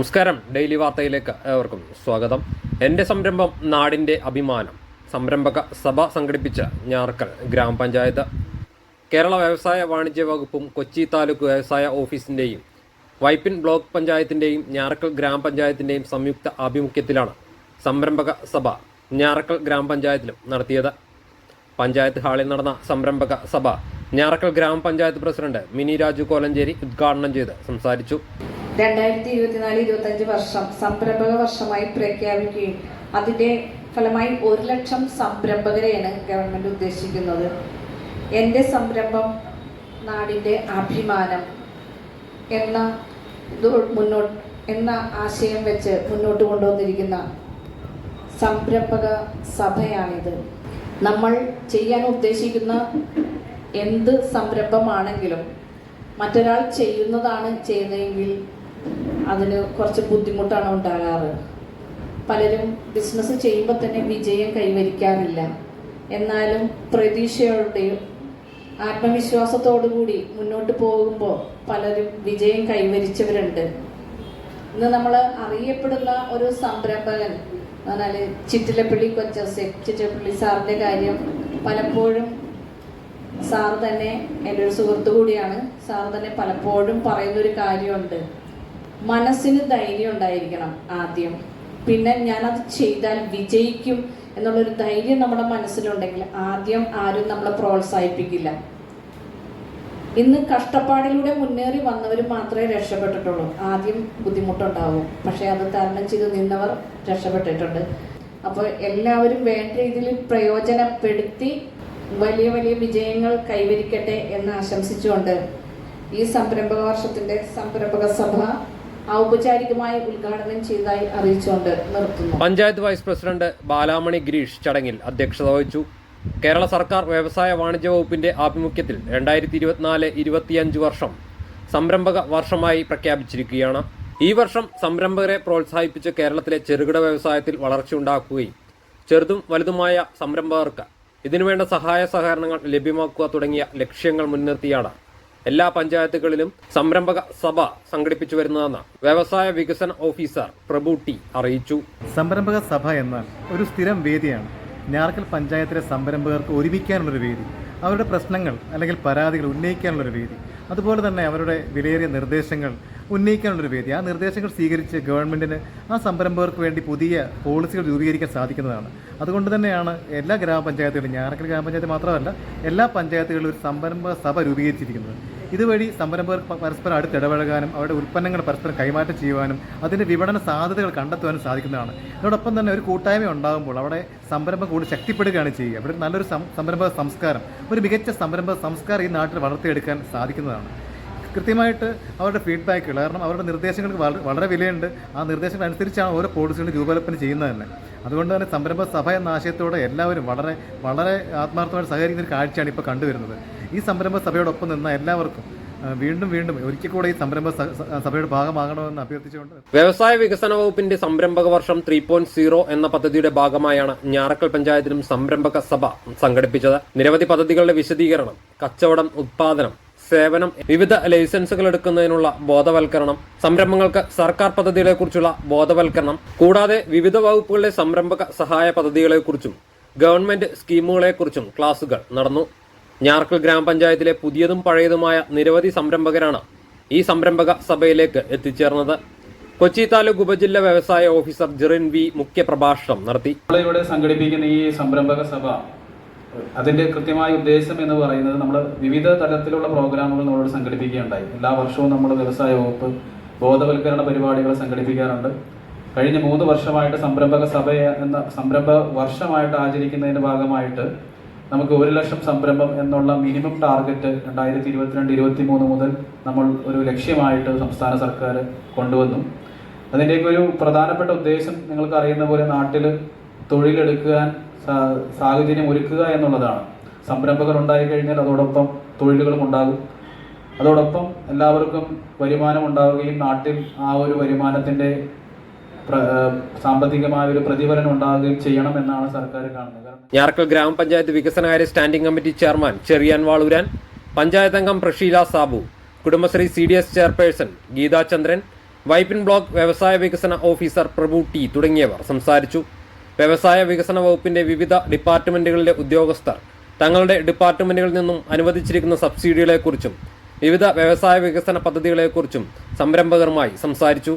നമസ്കാരം. ഡെയിലി വാർത്തയിലേക്ക് ഏവർക്കും സ്വാഗതം. എന്റെ സംരംഭം നാടിന്റെ അഭിമാനം. സംരംഭക സഭ സംഘടിപ്പിച്ച ഞാർക്കൽ ഗ്രാമപഞ്ചായത്ത്. കേരള വ്യവസായ വാണിജ്യ വകുപ്പും കൊച്ചി താലൂക്ക് വ്യവസായ ഓഫീസിന്റെയും വൈപ്പിൻ ബ്ലോക്ക് പഞ്ചായത്തിന്റെയും ഞാറക്കൽ ഗ്രാമപഞ്ചായത്തിന്റെയും സംയുക്ത ആഭിമുഖ്യത്തിലാണ് സംരംഭക സഭ ഞാറക്കൽ ഗ്രാമപഞ്ചായത്തിലും നടത്തിയത്. പഞ്ചായത്ത് ഹാളിൽ നടന്ന സംരംഭക സഭ ഞാറക്കൽ ഗ്രാമപഞ്ചായത്ത് പ്രസിഡന്റ് മിനി രാജു കോലഞ്ചേരി ഉദ്ഘാടനം ചെയ്ത് സംസാരിച്ചു. രണ്ടായിരത്തി ഇരുപത്തിനാല് ഇരുപത്തഞ്ച് വർഷം സംരംഭക വർഷമായി പ്രഖ്യാപിക്കുകയും അതിന്റെ ഫലമായി ഒരു ലക്ഷം സംരംഭകരെയാണ് ഗവൺമെന്റ് ഉദ്ദേശിക്കുന്നത്. എന്റെ സംരംഭം നാടിന്റെ അഭിമാനം എന്ന മുന്നോട്ട് എന്ന ആശയം വെച്ച് മുന്നോട്ട് കൊണ്ടുവന്നിരിക്കുന്ന സംരംഭക സഭയാണിത്. നമ്മൾ ചെയ്യാൻ ഉദ്ദേശിക്കുന്ന എന്ത് സംരംഭമാണെങ്കിലും മറ്റൊരാൾ ചെയ്യുന്നതാണ് ചെയ്യുന്നതെങ്കിൽ അതിന് കുറച്ച് ബുദ്ധിമുട്ടാണ് ഉണ്ടാകാറ്. പലരും ബിസിനസ് ചെയ്യുമ്പോൾ തന്നെ വിജയം കൈവരിക്കാറില്ല. എന്നാലും പ്രതീക്ഷയോടെയും ആത്മവിശ്വാസത്തോടു കൂടി മുന്നോട്ട് പോകുമ്പോൾ പലരും വിജയം കൈവരിച്ചവരുണ്ട്. ഇന്ന് നമ്മൾ അറിയപ്പെടുന്ന ഒരു സംരംഭകൻ എന്നാൽ ചിറ്റിലപ്പള്ളി കൊച്ചസെ ചിറ്റിലപ്പള്ളി സാറിന്റെ കാര്യം പലപ്പോഴും സാർ തന്നെ എന്റെ ഒരു സുഹൃത്തു കൂടിയാണ്. സാർ തന്നെ പലപ്പോഴും പറയുന്ന ഒരു കാര്യമുണ്ട്. മനസ്സിന് ധൈര്യം ഉണ്ടായിരിക്കണം ആദ്യം. പിന്നെ ഞാനത് ചെയ്താൽ വിജയിക്കും എന്നുള്ളൊരു ധൈര്യം നമ്മുടെ മനസ്സിലുണ്ടെങ്കിൽ ആദ്യം ആരും നമ്മളെ പ്രോത്സാഹിപ്പിക്കില്ല. ഇന്ന് കഷ്ടപ്പാടിലൂടെ മുന്നേറി വന്നവർ മാത്രമേ രക്ഷപ്പെട്ടിട്ടുള്ളൂ. ആദ്യം ബുദ്ധിമുട്ടുണ്ടാവും. പക്ഷേ അത് തരണം ചെയ്ത് നിന്നവർ രക്ഷപ്പെട്ടിട്ടുണ്ട്. അപ്പോൾ എല്ലാവരും വേണ്ട രീതിയിൽ പ്രയോജനപ്പെടുത്തി വലിയ വലിയ വിജയങ്ങൾ കൈവരിക്കട്ടെ എന്ന് ആശംസിച്ചുകൊണ്ട് ഈ സംരംഭക വർഷത്തിന്റെ സംരംഭക സഭ ഔപചാരികമായി ഉദ്ഘാടനം ചെയ്തതായി അറിയിച്ചുകൊണ്ട് നിർത്തുന്നു. പഞ്ചായത്ത് വൈസ് പ്രസിഡന്റ് ബാലാമണി ഗിരീഷ് ചടങ്ങിൽ അധ്യക്ഷത വഹിച്ചു. കേരള സർക്കാർ വ്യവസായ വാണിജ്യ വകുപ്പിന്റെ ആഭിമുഖ്യത്തിൽ രണ്ടായിരത്തി ഇരുപത്തിനാല് ഇരുപത്തിയഞ്ച് വർഷം സംരംഭക വർഷമായി പ്രഖ്യാപിച്ചിരിക്കുകയാണ്. ഈ വർഷം സംരംഭകരെ പ്രോത്സാഹിപ്പിച്ച് കേരളത്തിലെ ചെറുകിട വ്യവസായത്തിൽ വളർച്ചയുണ്ടാക്കുകയും ചെറുതും വലുതുമായ സംരംഭകർക്ക് ഇതിനുവേണ്ട സഹായ സഹകരണങ്ങൾ ലഭ്യമാക്കുക തുടങ്ങിയ ലക്ഷ്യങ്ങൾ മുൻനിർത്തിയാണ് എല്ലാ പഞ്ചായത്തുകളിലും സംരംഭക സഭ സംഘടിപ്പിച്ചു വരുന്നതെന്ന് വ്യവസായ വികസന ഓഫീസർ പ്രഭു ടി അറിയിച്ചു. സംരംഭക സഭ എന്നാൽ ഒരു സ്ഥിരം വേദിയാണ്. ഞാർക്കൽ പഞ്ചായത്തിലെ സംരംഭകർക്ക് ഒരുമിക്കാനുള്ളൊരു വേദി. അവരുടെ പ്രശ്നങ്ങൾ അല്ലെങ്കിൽ പരാതികൾ ഉന്നയിക്കാനുള്ളൊരു വേദി. അതുപോലെ തന്നെ അവരുടെ വിലയേറിയ നിർദ്ദേശങ്ങൾ ഉന്നയിക്കാനുള്ളൊരു വേദി. ആ നിർദ്ദേശങ്ങൾ സ്വീകരിച്ച് ഗവൺമെന്റിന് ആ സംരംഭകർക്ക് വേണ്ടി പുതിയ പോളിസികൾ രൂപീകരിക്കാൻ സാധിക്കുന്നതാണ്. അതുകൊണ്ട് തന്നെയാണ് എല്ലാ ഗ്രാമപഞ്ചായത്തുകളും ഞാറക്കൽ ഗ്രാമപഞ്ചായത്ത് മാത്രമല്ല എല്ലാ പഞ്ചായത്തുകളിലും ഒരു സംരംഭക സഭ രൂപീകരിച്ചിരിക്കുന്നത്. ഇതുവഴി സംരംഭകർ പരസ്പരം അടുത്തിടപഴകാനും അവരുടെ ഉൽപ്പന്നങ്ങൾ പരസ്പരം കൈമാറ്റം ചെയ്യുവാനും അതിന്റെ വിപണന സാധ്യതകൾ കണ്ടെത്തുവാനും സാധിക്കുന്നതാണ്. അതോടൊപ്പം തന്നെ ഒരു കൂട്ടായ്മ ഉണ്ടാകുമ്പോൾ അവിടെ സംരംഭം കൂടുതൽ ശക്തിപ്പെടുകയാണ് ചെയ്യുക. അവിടെ നല്ലൊരു സംരംഭ സംസ്കാരം ഒരു മികച്ച സംരംഭക സംസ്കാരം ഈ നാട്ടിൽ വളർത്തിയെടുക്കാൻ സാധിക്കുന്നതാണ്. കൃത്യമായിട്ട് അവരുടെ ഫീഡ്ബാക്കുകൾ കാരണം അവരുടെ നിർദ്ദേശങ്ങൾക്ക് വളരെ വിലയുണ്ട്. ആ നിർദ്ദേശങ്ങൾ അനുസരിച്ചാണ് ഓരോ പോളിസികളും രൂപകൽപ്പന ചെയ്യുന്നത് തന്നെ. അതുകൊണ്ട് തന്നെ സംരംഭ സഭ എന്ന ആശയത്തോടെ എല്ലാവരും വളരെ വളരെ ആത്മാർത്ഥമായിട്ട് സഹകരിക്കുന്ന ഒരു കാഴ്ചയാണ് ഇപ്പോൾ കണ്ടുവരുന്നത്. ഈ സംരംഭ സഭയോടൊപ്പം നിന്ന എല്ലാവർക്കും വീണ്ടും വീണ്ടും ഒരിക്കൽ കൂടെ ഈ സംരംഭ സഭയുടെ ഭാഗമാകണമെന്ന് അഭ്യർത്ഥിച്ചുകൊണ്ട് വ്യവസായ വികസന വകുപ്പിന്റെ സംരംഭക വർഷം ത്രീ പോയിന്റ് സീറോ എന്ന പദ്ധതിയുടെ ഭാഗമായാണ് ഞാറക്കൽ പഞ്ചായത്തിലും സംരംഭക സഭ സംഘടിപ്പിച്ചത്. നിരവധി പദ്ധതികളുടെ വിശദീകരണം കച്ചവടം ഉത്പാദനം സേവനം വിവിധ ലൈസൻസുകൾ എടുക്കുന്നതിനുള്ള ബോധവൽക്കരണം സംരംഭങ്ങൾക്ക് സർക്കാർ പദ്ധതികളെക്കുറിച്ചുള്ള ബോധവൽക്കരണം കൂടാതെ വിവിധ വകുപ്പുകളിലെ സംരംഭക സഹായ പദ്ധതികളെക്കുറിച്ചും ഗവൺമെന്റ് സ്കീമുകളെക്കുറിച്ചും ക്ലാസുകൾ നടന്നു. ഞാർക്കൽ ഗ്രാമപഞ്ചായത്തിലെ പുതിയതും പഴയതുമായ നിരവധി സംരംഭകരാണ് ഈ സംരംഭക സഭയിലേക്ക് എത്തിച്ചേർന്നത്. കൊച്ചി താലൂക്ക് ഉപജില്ല വ്യവസായ ഓഫീസർ ജിറിൻ വി മുഖ്യപ്രഭാഷണം നടത്തി. നമ്മളിവിടെ സംഘടിപ്പിക്കുന്ന ഈ സംരംഭക സഭ അതിന്റെ കൃത്യമായ ഉദ്ദേശം എന്ന് പറയുന്നത് നമ്മൾ വിവിധ തലത്തിലുള്ള പ്രോഗ്രാമുകൾ നമ്മളോട് സംഘടിപ്പിക്കുകയുണ്ടായി. എല്ലാ വർഷവും നമ്മൾ വ്യവസായ വകുപ്പ് ബോധവൽക്കരണ പരിപാടികൾ സംഘടിപ്പിക്കാറുണ്ട്. കഴിഞ്ഞ മൂന്ന് വർഷമായിട്ട് സംരംഭക സഭ എന്ന സംരംഭ വർഷമായിട്ട് ആചരിക്കുന്നതിന്റെ ഭാഗമായിട്ട് നമുക്ക് ഒരു ലക്ഷം സംരംഭം എന്നുള്ള മിനിമം ടാർഗറ്റ് രണ്ടായിരത്തി ഇരുപത്തിരണ്ട് ഇരുപത്തി മൂന്ന് മുതൽ നമ്മൾ ഒരു ലക്ഷ്യമായിട്ട് സംസ്ഥാന സർക്കാർ കൊണ്ടുവന്നു. അതിന്റെയൊക്കെ ഒരു പ്രധാനപ്പെട്ട ഉദ്ദേശം നിങ്ങൾക്ക് അറിയുന്ന പോലെ നാട്ടിൽ തൊഴിലെടുക്കാൻ സാഹചര്യം ഒരുക്കുക എന്നുള്ളതാണ്. സംരംഭകർ ഉണ്ടായി കഴിഞ്ഞാൽ അതോടൊപ്പം തൊഴിലുകളും ഉണ്ടാകും. അതോടൊപ്പം എല്ലാവർക്കും വരുമാനം ഉണ്ടാവുകയും നാട്ടിൽ ആ ഒരു വരുമാനത്തിന്റെ സാമ്പത്തികമായ ഒരു പ്രതിഫലനം ഉണ്ടാകുകയും ചെയ്യണം എന്നാണ് സർക്കാർ കാണുന്നത്. ഞാർക്കൽ ഗ്രാമപഞ്ചായത്ത് വികസനകാര്യ standing committee chairman Cheriyan Valooran panchayat അംഗം Prasheela Sabu Kudumbashree C D S chairperson Geetha Chandran Vypin block വ്യവസായ വികസന ഓഫീസർ പ്രഭു ടി തുടങ്ങിയവർ സംസാരിച്ചു. വ്യവസായ വികസന വകുപ്പിന്റെ വിവിധ ഡിപ്പാർട്ട്മെന്റുകളിലെ ഉദ്യോഗസ്ഥർ തങ്ങളുടെ ഡിപ്പാർട്ട്മെന്റുകളിൽ നിന്നും അനുവദിച്ചിരിക്കുന്ന സബ്സിഡികളെക്കുറിച്ചും വിവിധ വ്യവസായ വികസന പദ്ധതികളെക്കുറിച്ചും സംരംഭകരുമായി സംസാരിച്ചു.